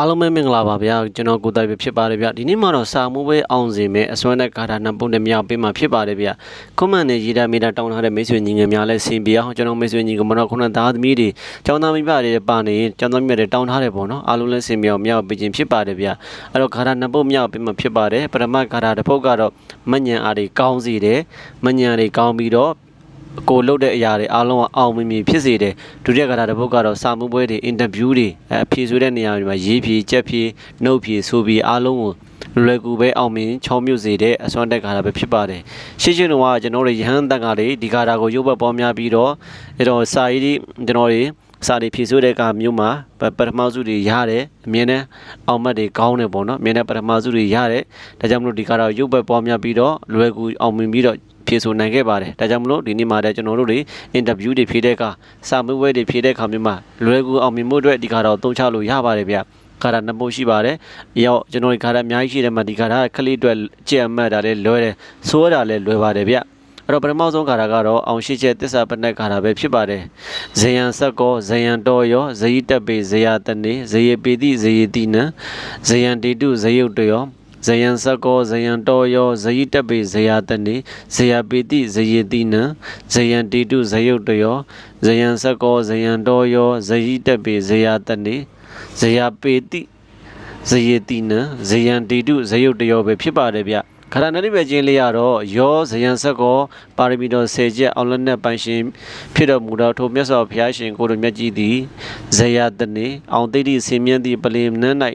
အားလုံးပဲမင်္ဂလာပါဗျာကျွန်တော်ကိုတိုင်ပဲဖြစ်ပါတယ်ဗျာဒီနေ့မှာတော့စာမှုပဲအောင်စင်မဲ့အစွမ်းနဲ့ကာတာနှစ်ပုံနဲ့မြောက်ပေးမှာဖြစ်ပါတယ်ဗျာကွန်မန့်နဲ့ရေးတာမီတာတောင်းထားတဲ့မိတ်ဆွေညီငယ်များလည်းဆင်ပြေအောင်ကျွန်တော်မိတ်ဆွေညီကမတော့ခုနသားသမီးတွေကျောင်းသားမိဘတွေပါနေရင်ကျောင်းသားမိဘတွေတောင်းထားတယ်ပေါ့နော်အားလုံးလည်းဆင်ပြေအောင်မြောက်ပေးခြင်းဖြစ်ပါတယ်ဗျာအဲ့တော့ကာတာနှစ်ပုံမြောက်ပေးမှာဖြစ်ပါတယ်ပထမကာတာတစ်ပုတ်ကတော့မညံအားတွေကောင်းစီတယ်မညံတွေကောင်းပြီးတော့ ကိုလုတ်တဲ့အရာတွေအားလုံးကအောင်မြင်မြင်ဖြစ်စေတယ်ဒုတိယကထာတစ်ပုတ်ကတော့စာမှုပွဲတွေအင်တာဗျူးတွေအဖြေဆိုတဲ့နေရာတွေမှာရေးဖြေကြက်ဖြေနှုတ်ဖြေဆိုပြီးအားလုံးကိုလွယ်ကူပဲအောင်မြင်ချောင်းမြုပ်စေတဲ့အစွမ်းတက်ကာတာပဲဖြစ်ပါတယ်ရှင်းရှင်းတော့ကကျွန်တော်တို့ရဟန်းတန်ကတွေဒီကာတာကိုရုပ်ဘက်ပေါ်များပြီးတော့အဲတော့စာရေးတွေကျွန်တော်တွေစာတွေဖြေဆိုတဲ့ကမျိုးမှာပပထမစုတွေရတယ်အမြင်နဲ့အောင်မှတ်တွေကောင်းတယ်ပေါ့နော်အမြင်နဲ့ပထမစုတွေရတယ်ဒါကြောင့်မလို့ဒီကာတာကိုရုပ်ဘက်ပေါ်များပြီးတော့လွယ်ကူအောင်မြင်ပြီးတော့ ဖြေဆိုနိုင်ခဲ့ပါတယ်ဒါကြောင့်မလို့ဒီနေ့မှာလည်းကျွန်တော်တို့တွေအင်တာဗျူးတွေဖြေတဲ့အခါစာမေးပွဲတွေဖြေတဲ့အခါမျိုးမှာလွယ်ကူအောင်မြင်မှုအတွက်ဒီခါတော့သုံးချလို့ရပါတယ်ဗျခါရနှစ်ပုံရှိပါတယ်။ရောက်ကျွန်တော်ဒီခါရအများကြီးရှိတယ်မှာဒီခါရခလေးအတွက်ကြက်အမှတ်တာလည်းလွယ်တယ်။ဆိုးတာလည်းလွယ်ပါတယ်ဗျ။အဲ့တော့ပထမဆုံးခါရကတော့အောင်ရှိချက်တစ္ဆာပနက်ခါရပဲဖြစ်ပါတယ်။ဇယံဆက်ကောဇယံတော်ရောဇယိတက်ပေဇယတနေဇယေပေတိဇယေတိနံဇယံတေတုဇယုတ်တယော ဇယံစကောဇယံတောယောဇယိတပေဇယတနေဇယပေတိဇယေတိနံဇယံတေတုဇယုတ်တယောဇယံစကောဇယံတောယောဇယိတပေဇယတနေဇယပေတိဇယေတိနံဇယံတေတုဇယုတ်တယောပဲဖြစ်ပါတယ်ဗျ ခရဏတိပဲချင်းလေးရတော့ယောဇယံဆက်ကောပါရမီတော်၁၀ချက်အောင်လက်နဲ့ပိုင်ရှင်ဖြစ်တော်မူသောထိုမြတ်စွာဘုရားရှင်ကိုယ်တော်မြတ်ကြီးသည်ဇယတနေအောင်တိတိဆင်မြန်းသည့်ပလင်နန်း၌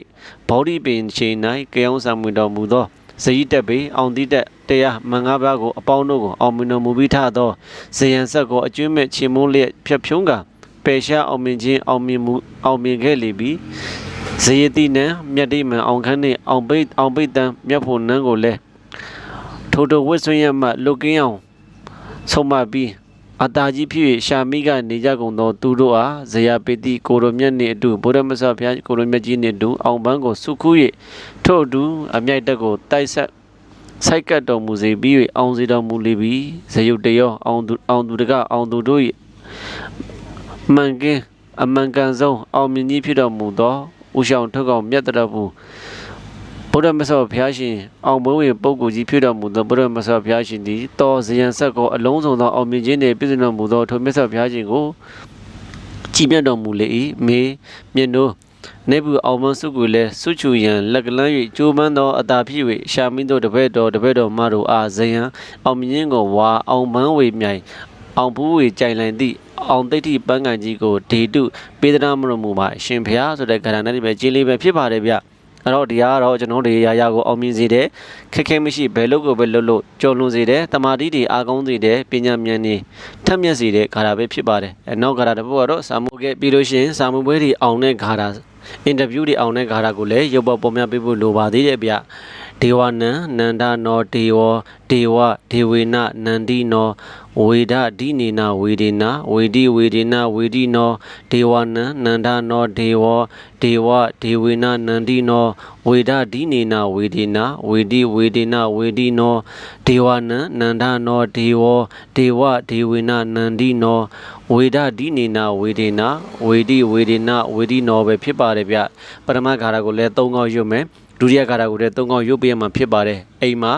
ဘောဓိပင်ချိန်၌ကြောင်းဆောင်မှုတော်မူသောဇယိတက်ပေအောင်တိတက်တရားမင်္ဂပါကိုအပေါင်းတို့ကိုအောင်မြင်တော်မူပြီးထသောဇယံဆက်ကောအကျွမ်းမဲ့ချေမုန်းလျက်ဖြတ်ဖြုံးကပယ်ရှားအောင်မြင်ခြင်းအောင်မြင်မှုအောင်မြင်ခဲ့လေပြီဇယတိနံမြတ်တိမံအောင်ခန်းနှင့်အောင်ပိတ်အောင်ပိတ်တံမြတ်ဖို့နန်းကိုလည်း ထိုတိုဝစ်ဆွင်းရမှလုတ်ကင်းအောင်ဆုံးမပြီးအတာကြီးဖြစ်၍ရှာမိကနေကြကုန်သောသူတို့အားဇယပေတိကိုရိုမြတ်နှင့်အတူဗုဒ္ဓမဆဘုရားကိုရိုမြတ်ကြီးနှင့်အတူအောင်ပန်းကိုစုခူး၍ထို့အတူအမြိုက်တက်ကိုတိုက်ဆက်စိုက်ကတ်တော်မူစေပြီး၍အောင်စီတော်မူလေပြီဇယုတ်တရောအောင်သူအောင်သူတကအောင်သူတို့၏မှန်ကင်းအမှန်ကန်ဆုံးအောင်မြင်ကြီးဖြစ်တော်မူသောဥရှောင်းထုတ်ကောင်မြတ်တရဘူး ဗုဒ္ဓမဆောဘုရားရှင်အောင်ဘုံဝင်ပုဂ္ဂိုလ်ကြီးဖြစ်တော်မူသောဗုဒ္ဓမဆောဘုရားရှင်သည်တောဇယံဆက်ကိုအလုံးစုံသောအောင်မြင်ခြင်းနှင့်ပြည့်စုံတော်မူသောထိုမြတ်စွာဘုရားရှင်ကိုကြည်မြတ်တော်မူလေ၏မေမြင့်တို့နေဘူးအောင်မဆုကိုလည်းဆုချူရန်လက်ကလန်း၍ကြိုးပမ်းသောအတာဖြစ်၍ရှာမင်းတို့တပည့်တော်တပည့်တော်မတို့အားဇယံအောင်မြင်ခြင်းကိုဝါအောင်မန်းဝေမြိုင်အောင်ဘူးဝေကြိုင်လန်သည့်အောင်တိတ်တိပန်းကန်ကြီးကိုဒေတုပေးသနာမတော်မူပါအရှင်ဘုရားဆိုတဲ့ခန္ဓာနဲ့ပဲကြီးလေးပဲဖြစ်ပါတယ်ဗျ အဲ့တော့ဒီကတော့ကျွန်တော်တို့ရာရာကိုအောင်မြင်စေတယ်ခက်ခဲမရှိဘယ်လို့ကိုပဲလွတ်လို့ကြော်လွန်စေတယ်တမာတိတွေအားကောင်းစေတယ်ပညာဉာဏ်တွေထက်မြက်စေတဲ့ဂါထာပဲဖြစ်ပါတယ်အဲနောက်ဂါထာတစ်ပုဒ်ကတော့စာမှုကပြီးလို့ရှိရင်စာမှုပွဲတွေအောင်တဲ့ဂါထာအင်တာဗျူးတွေအောင်တဲ့ဂါထာကိုလည်းရုပ်ပေါ်ပေါ်များပေးဖို့လိုပါသေးတယ်ဗျ ဒေဝနံနန္ဒနောဒေဝဒေဝဒေဝေနနန္ဒီနောဝေဒဒိနေနဝေဒေနဝေဒီဝေဒေနဝေဒီနောဒေဝနံနန္ဒနောဒေဝဒေဝဒေဝေနနန္ဒီနောဝေဒဒိနေနဝေဒေနဝေဒီဝေဒေနဝေဒီနောဒေဝနံနန္ဒနောဒေဝဒေဝဒေဝေနနန္ဒီနောဝေဒဒိနေနဝေဒေနဝေဒီဝေဒေနဝေဒီနောပဲဖြစ်ပါတယ်ဗျပထမဂါရကိုလည်း၃កောက်ရွတ်မယ် ဒုတိယကာတာကိုလည်းသုံးကောင်ရွတ်ပေးရမှာဖြစ်ပါတယ်အိမ်မှာ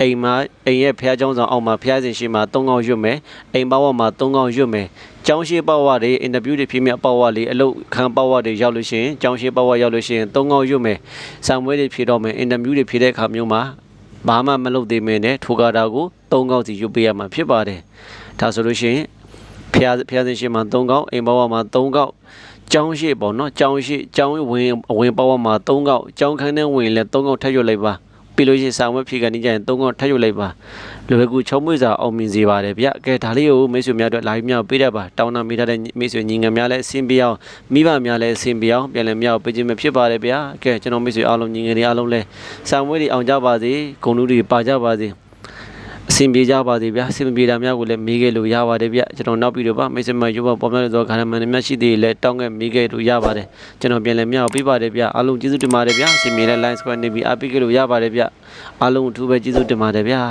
အိမ်မှာအိမ်ရဲ့ဖះเจ้าဆောင်အောင်မှာဖះစင်ရှိမှာသုံးကောင်ရွတ်မယ်အိမ်ဘဝမှာသုံးကောင်ရွတ်မယ်ကျောင်းရှိဘဝတွေအင်တာဗျူးတွေဖြစ်မြဘဝလေးအလုပ်ခံဘဝတွေရောက်လို့ရှိရင်ကျောင်းရှိဘဝရောက်လို့ရှိရင်သုံးကောင်ရွတ်မယ်ဆံမွေးတွေဖြေတော့မယ်အင်တာဗျူးတွေဖြေတဲ့အခါမျိုးမှာဘာမှမလုပ်သေးမင်းနဲ့ထိုကာတာကိုသုံးကောင်စီရွတ်ပေးရမှာဖြစ်ပါတယ်ဒါဆိုလို့ရှိရင်ဖះဖះစင်ရှိမှာသုံးကောင်အိမ်ဘဝမှာသုံးကောင် ကျောင်းရှိပေါ့နော်ကျောင်းရှိကျောင်းဝင်ဝင်ပေါက်မှာ၃ကောက်ကျောင်းခန်းထဲဝင်လဲ၃ကောက်ထပ်ရွတ်လိုက်ပါပြီးလို့ရှိရင်စာမွေးဖြေကနေကြရင်၃ကောက်ထပ်ရွတ်လိုက်ပါလွယ်ကူချုံမွေစာအောင်မြင်စေပါတယ်ဗျ။ကဲဒါလေးကိုမိတ်ဆွေများတို့လာပြီးမြောက်ပေးတတ်ပါတောင်းတမိထားတဲ့မိတ်ဆွေညီငယ်များလည်းအဆင်ပြေအောင်မိဘများလည်းအဆင်ပြေအောင်ပြန်လည်မြောက်ပေးခြင်းမဖြစ်ပါတယ်ဗျ။ကဲကျွန်တော်မိတ်ဆွေအားလုံးညီငယ်တွေအားလုံးလည်းစာမွေးတွေအောင်ကြပါစေဂုဏ်လူတွေပါကြပါစေ။ အဆင်ပြေကြပါစေဗျာအဆင်မပြေတာများကိုလည်းမေးခဲ့လို့ရပါတယ်ဗျကျွန်တော်နောက်ပြီးတော့ပါမိတ်ဆွေမရုပ်ပေါ်ပေါ်များသောခန္ဓာမန်တွေများရှိသေးတယ်လည်းတောင်းခဲ့မေးခဲ့လို့ရပါတယ်ကျွန်တော်ပြန်လည်မြောက်ပေးပါတယ်ဗျအားလုံးကျေးဇူးတင်ပါတယ်ဗျာအဆင်ပြေတဲ့ line square နေပြီးအားပေးခဲ့လို့ရပါတယ်ဗျအားလုံးအထူးပဲကျေးဇူးတင်ပါတယ်ဗျာ